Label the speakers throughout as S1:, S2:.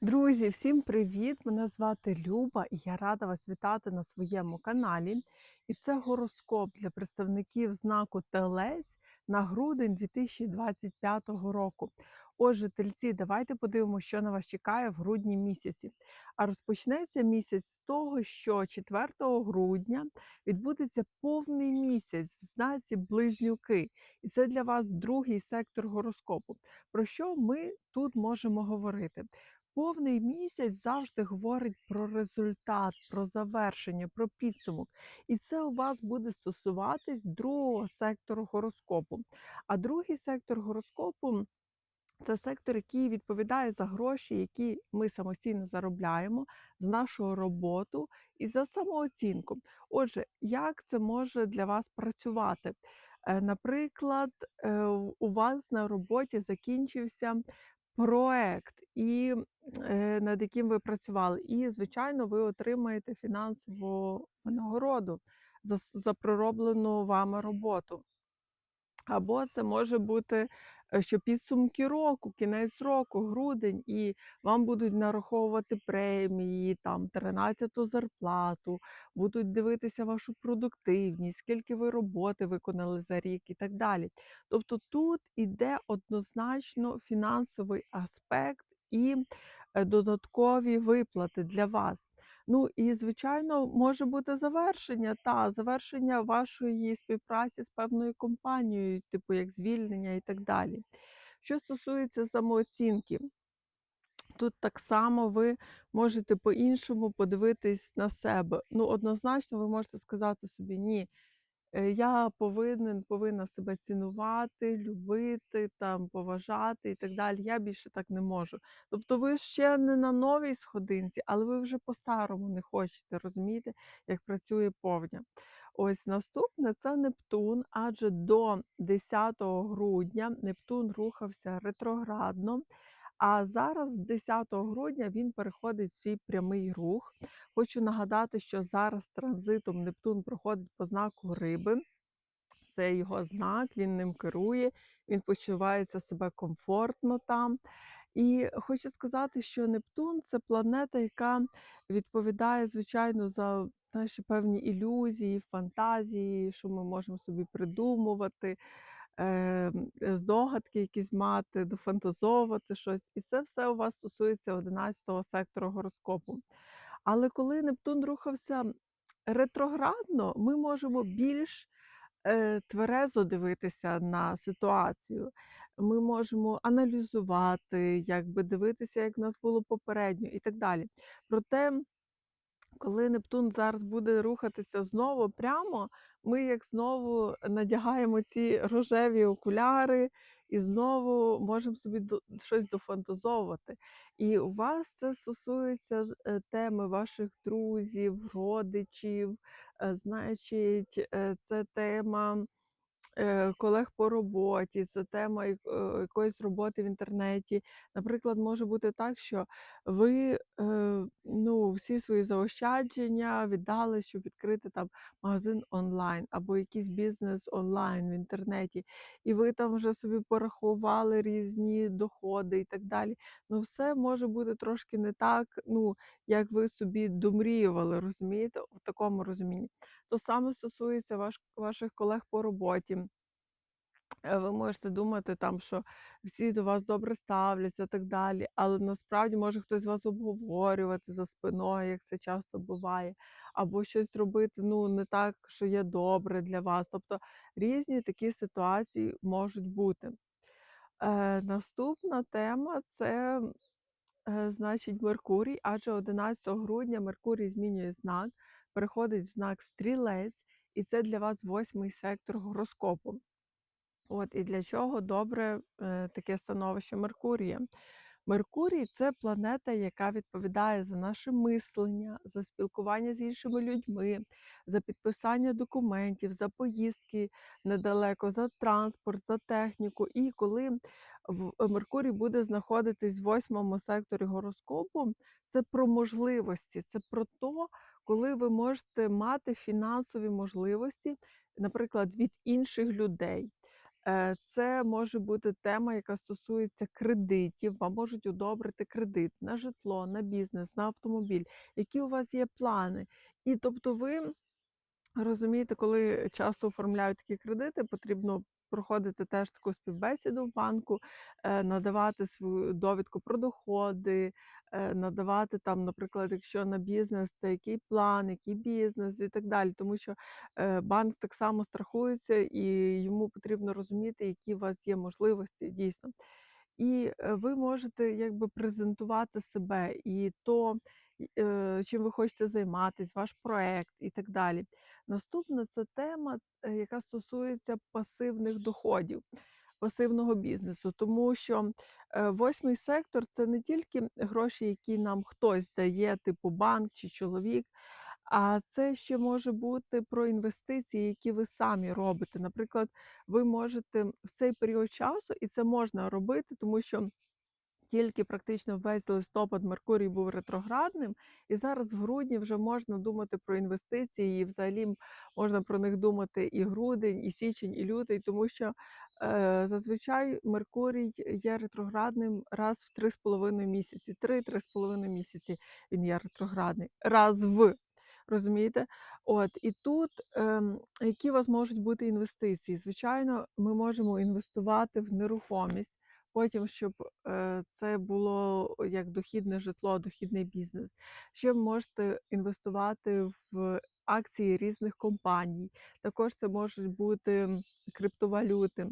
S1: Друзі, всім привіт! Мене звати Люба і я рада вас вітати на своєму каналі. І це гороскоп для представників знаку Телець на грудень 2025 року. Отже, тельці, давайте подивимося, що на вас чекає в грудні місяці. А розпочнеться місяць з того, що 4 грудня відбудеться повний місяць в знаці Близнюки. І це для вас другий сектор гороскопу. Про що ми тут можемо говорити? Повний місяць завжди говорить про результат, про завершення, про підсумок. І це у вас буде стосуватись другого сектору гороскопу. А другий сектор гороскопу це сектор, який відповідає за гроші, які ми самостійно заробляємо з нашого роботу і за самооцінку. Отже, як це може для вас працювати? Е, Наприклад, е, у вас на роботі закінчився проект, і е, над яким ви працювали. І, звичайно, ви отримаєте фінансову винагороду за, за пророблену вами роботу. Або це може бути, е, що підсумки року, кінець року, грудень, і вам будуть нараховувати премії, там 13-ту зарплату, будуть дивитися вашу продуктивність, скільки ви роботи виконали за рік і так далі. Тобто тут іде однозначно фінансовий аспект і додаткові виплати для вас. Ну і звичайно, може бути завершення, та завершення вашої співпраці з певною компанією, типу як звільнення і так далі. Що стосується самооцінки, тут так само ви можете по-іншому подивитись на себе. Ну, однозначно, ви можете сказати собі ні. Е, Я повинен, повинна себе цінувати, любити, там, поважати і так далі. Я більше так не можу. Тобто ви ще не на новій сходинці, але ви вже по-старому не хочете розуміти, як працює повня. Ось наступне це Нептун, адже до 10 грудня Нептун рухався ретроградно. А зараз, з 10 грудня, він переходить в свій прямий рух. Хочу нагадати, що зараз транзитом Нептун проходить по знаку риби. Це його знак, він ним керує, він почувається себе комфортно там. І хочу сказати, що Нептун це планета, яка відповідає, звичайно, за наші певні ілюзії, фантазії, що ми можемо собі придумувати, здогадки якісь мати, дофантазовувати щось. І це все у вас стосується 11-го сектору гороскопу. Але коли Нептун рухався ретроградно, ми можемо більш е, тверезо дивитися на ситуацію. Ми можемо аналізувати, якби дивитися, як в нас було попередньо, і так далі. Проте, коли Нептун зараз буде рухатися знову прямо, ми як знову надягаємо ці рожеві окуляри і знову можемо собі щось дофантазовувати. І у вас це стосується е, теми ваших друзів, родичів, е, значить, е, це тема колег по роботі, це тема е, якоїсь роботи в інтернеті. Наприклад, може бути так, що ви е, ну, всі свої заощадження віддали, щоб відкрити там магазин онлайн або якийсь бізнес онлайн в інтернеті, і ви там вже собі порахували різні доходи і так далі. Ну, все може бути трошки не так, ну, як ви собі домріювали, розумієте, в такому розумінні. То саме стосується ваш, ваших колег по роботі. Е, Ви можете думати там, що всі до вас добре ставляться, так далі, але насправді може хтось вас обговорювати за спиною, як це часто буває, або щось робити ну, не так, що є добре для вас. Тобто різні такі ситуації можуть бути. Е, наступна тема це, е, значить, Меркурій, адже 11 грудня Меркурій змінює знак, переходить в знак стрілець, і це для вас восьмий сектор гороскопу. От і для чого добре е, таке становище Меркурія? Меркурій це планета, яка відповідає за наше мислення, за спілкування з іншими людьми, за підписання документів, за поїздки недалеко, за транспорт, за техніку. І коли е, Меркурій буде знаходитись в восьмому секторі гороскопу, це про можливості, це про те, коли ви можете мати фінансові можливості, наприклад, від інших людей. Е, Це може бути тема, яка стосується кредитів. Вам можуть одобрити кредит на житло, на бізнес, на автомобіль. Які у вас є плани? І тобто ви розумієте, коли часто оформляють такі кредити, потрібно проходити теж таку співбесіду в банку, е, надавати свою довідку про доходи, е, надавати там, наприклад, якщо на бізнес, це який план, який бізнес і так далі. Тому що е, банк так само страхується і йому потрібно розуміти, які у вас є можливості дійсно. І ви можете якби презентувати себе і то, чим ви хочете займатися, ваш проект і так далі. Наступна це тема, е, яка стосується пасивних доходів, пасивного бізнесу, тому що е, восьмий сектор це не тільки гроші, які нам хтось дає, типу банк чи чоловік. А це ще може бути про інвестиції, які ви самі робите. Наприклад, ви можете в цей період часу, і це можна робити, тому що тільки практично весь листопад Меркурій був ретроградним, і зараз в грудні вже можна думати про інвестиції, і взагалі можна про них думати і грудень, і січень, і лютий, тому що е, зазвичай Меркурій є ретроградним раз в 3,5 місяці. 3-3,5 місяці він є ретроградний. Раз в. Розумієте? От і тут ем, які у вас можуть бути інвестиції? Звичайно, ми можемо інвестувати в нерухомість. Потім, щоб е, це було як дохідне житло, дохідний бізнес. Ще можете інвестувати в акції різних компаній. Також це можуть бути криптовалюти.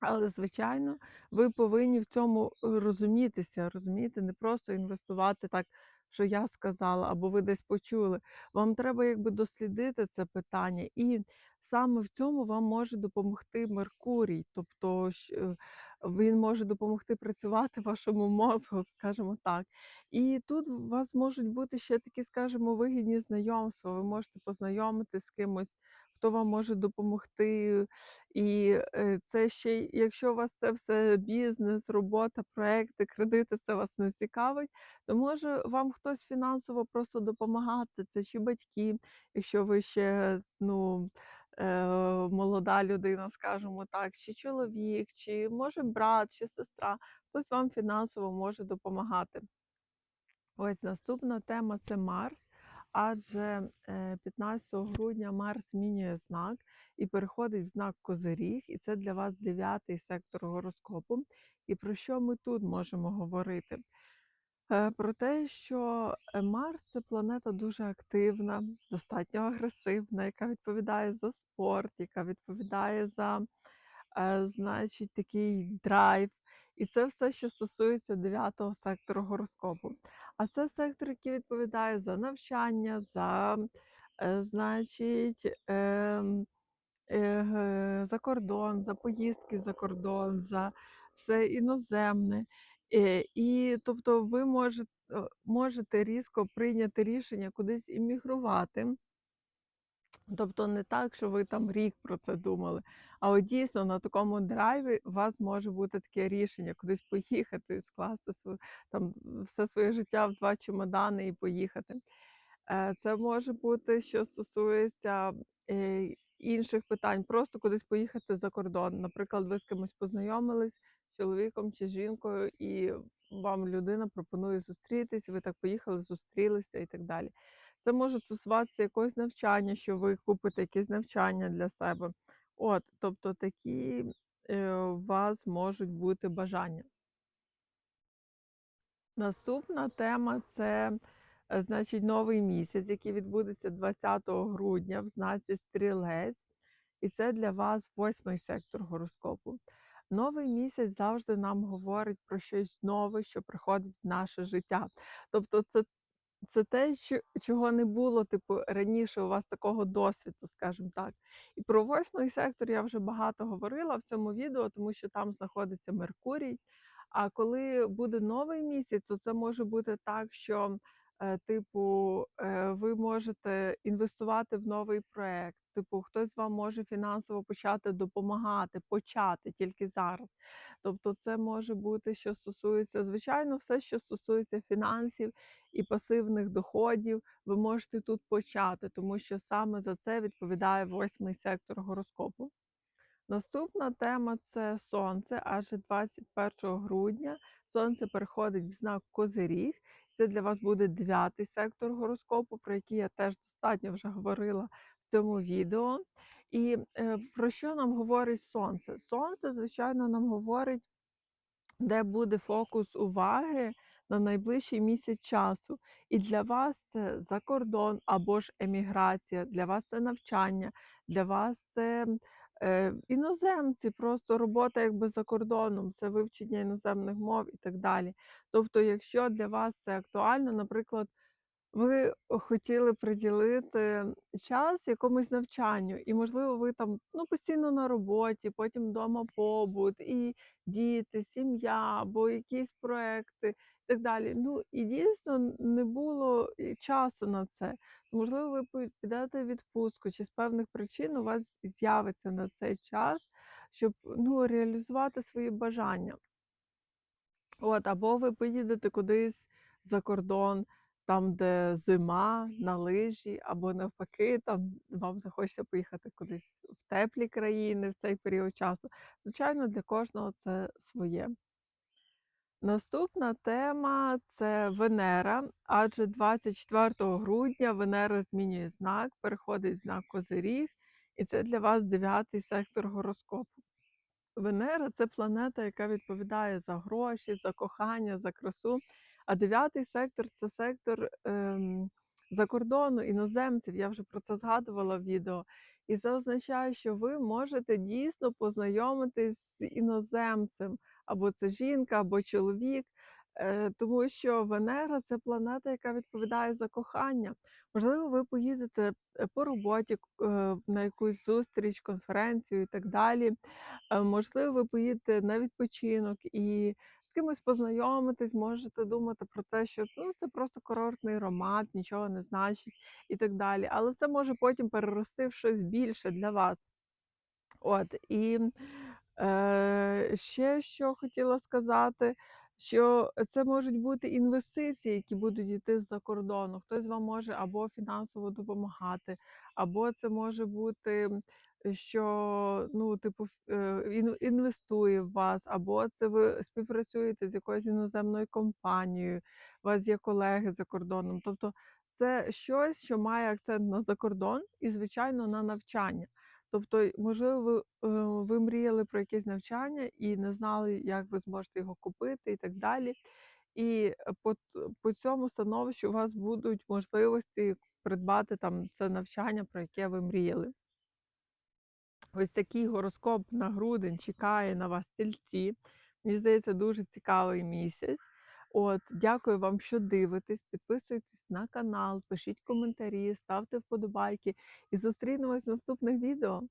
S1: Але, звичайно, ви повинні в цьому розумітися, розумієте, не просто інвестувати так, що я сказала, або ви десь почули. Вам треба якби дослідити це питання, і саме в цьому вам може допомогти Меркурій. Тобто е, він може допомогти працювати вашому мозку, скажімо так. І тут у вас можуть бути ще такі, скажімо, вигідні знайомства. Ви можете познайомитися з кимось, хто вам може допомогти. І е, це ще, якщо у вас це все бізнес, робота, проекти, кредити, це вас не цікавить, то може вам хтось фінансово просто допомагати. Це чи батьки, якщо ви ще ну, молода людина, скажімо так, чи чоловік, чи може брат, чи сестра, хтось вам фінансово може допомагати. Ось наступна тема це Марс. Адже е, 15 грудня Марс змінює знак і переходить в знак Козиріг, і це для вас дев'ятий сектор гороскопу. І про що ми тут можемо говорити? Е, Про те, що е, Марс це планета дуже активна, достатньо агресивна, яка відповідає за спорт, яка відповідає за, е, значить, такий драйв. І це все, що стосується дев'ятого сектору гороскопу. А це сектор, який відповідає за навчання, за, значить, ем, за кордон, за поїздки за кордон, за все іноземне. І тобто ви можете, можете різко прийняти рішення кудись іммігрувати. Тобто не так, що ви там рік про це думали, а от дійсно на такому драйві у вас може бути таке рішення кудись поїхати, скласти сво- там все своє життя в два чемодани і поїхати. Е, Це може бути, що стосується е, інших питань, просто кудись поїхати за кордон. Наприклад, ви з кимось познайомились, чоловіком чи жінкою, і вам людина пропонує зустрітись, ви так поїхали, зустрілися і так далі. Це може стосуватися якогось навчання, що ви купите якесь навчання для себе. От, тобто такі е, у вас можуть бути бажання. Наступна тема це, значить, новий місяць, який відбудеться 20 грудня в знаці Стрілець, і це для вас восьмий сектор гороскопу. Новий місяць завжди нам говорить про щось нове, що приходить в наше життя. Тобто, це, це те, що, чого не було, типу, раніше у вас такого досвіду, скажімо так. І про восьмий сектор я вже багато говорила в цьому відео, тому що там знаходиться Меркурій. А коли буде новий місяць, то це може бути так, що, е, типу, е, ви можете інвестувати в новий проект. Типу, хтось вам може фінансово почати допомагати, почати тільки зараз. Тобто, це може бути, що стосується, звичайно, все, що стосується фінансів і пасивних доходів, ви можете тут почати, тому що саме за це відповідає восьмий сектор гороскопу. Наступна тема це сонце, адже 21 грудня сонце переходить в знак Козиріг. Це для вас буде дев'ятий сектор гороскопу, про який я теж достатньо вже говорила в цьому відео. І е, про що нам говорить сонце? Сонце, звичайно, нам говорить, де буде фокус уваги на найближчий місяць часу. І для вас це за кордон або ж еміграція, для вас це навчання, для вас це іноземці, просто робота якби за кордоном, це вивчення іноземних мов і так далі. Тобто, якщо для вас це актуально, наприклад, ви хотіли приділити час якомусь навчанню, і, можливо, ви там ну, постійно на роботі, потім вдома побут, і діти, сім'я, або якісь проекти і так далі. Ну і дійсно не було часу на це. Можливо, ви підете відпустку, чи з певних причин у вас з'явиться на цей час, щоб ну, реалізувати свої бажання. От, або ви поїдете кудись за кордон, там, де зима, на лижі, або навпаки, там вам захочеться поїхати кудись в теплі країни в цей період часу. Звичайно, для кожного це своє. Наступна тема це Венера, адже 24 грудня Венера змінює знак, переходить знак Козиріг, і це для вас дев'ятий сектор гороскопу. Венера це планета, яка відповідає за гроші, за кохання, за красу. А дев'ятий сектор це сектор ем, закордону, іноземців. Я вже про це згадувала в відео. І це означає, що ви можете дійсно познайомитись з іноземцем, або це жінка, або чоловік. Е, Тому що Венера це планета, яка відповідає за кохання. Можливо, ви поїдете е, по роботі е, на якусь зустріч, конференцію і так далі. Можливо, ви поїдете на відпочинок і кимось познайомитесь, можете думати про те, що ну, це просто курортний роман, нічого не значить і так далі. Але це може потім перерости в щось більше для вас. От і е, ще що хотіла сказати, що це можуть бути інвестиції, які будуть йти з-за кордону. Хтось вам може або фінансово допомагати, або це може бути, що ну, типу, е, інвестує в вас, або це ви співпрацюєте з якоюсь іноземною компанією, у вас є колеги за кордоном. Тобто це щось, що має акцент на закордон і, звичайно, на навчання. Тобто, можливо, ви, е, ви мріяли про якесь навчання і не знали, як ви зможете його купити і так далі. І по, по цьому становищу у вас будуть можливості придбати там це навчання, про яке ви мріяли. Ось такий гороскоп на грудень чекає на вас тільці. Мені здається, дуже цікавий місяць. От, дякую вам, що дивитесь. Підписуйтесь на канал, пишіть коментарі, ставте вподобайки і зустрінемось в наступних відео.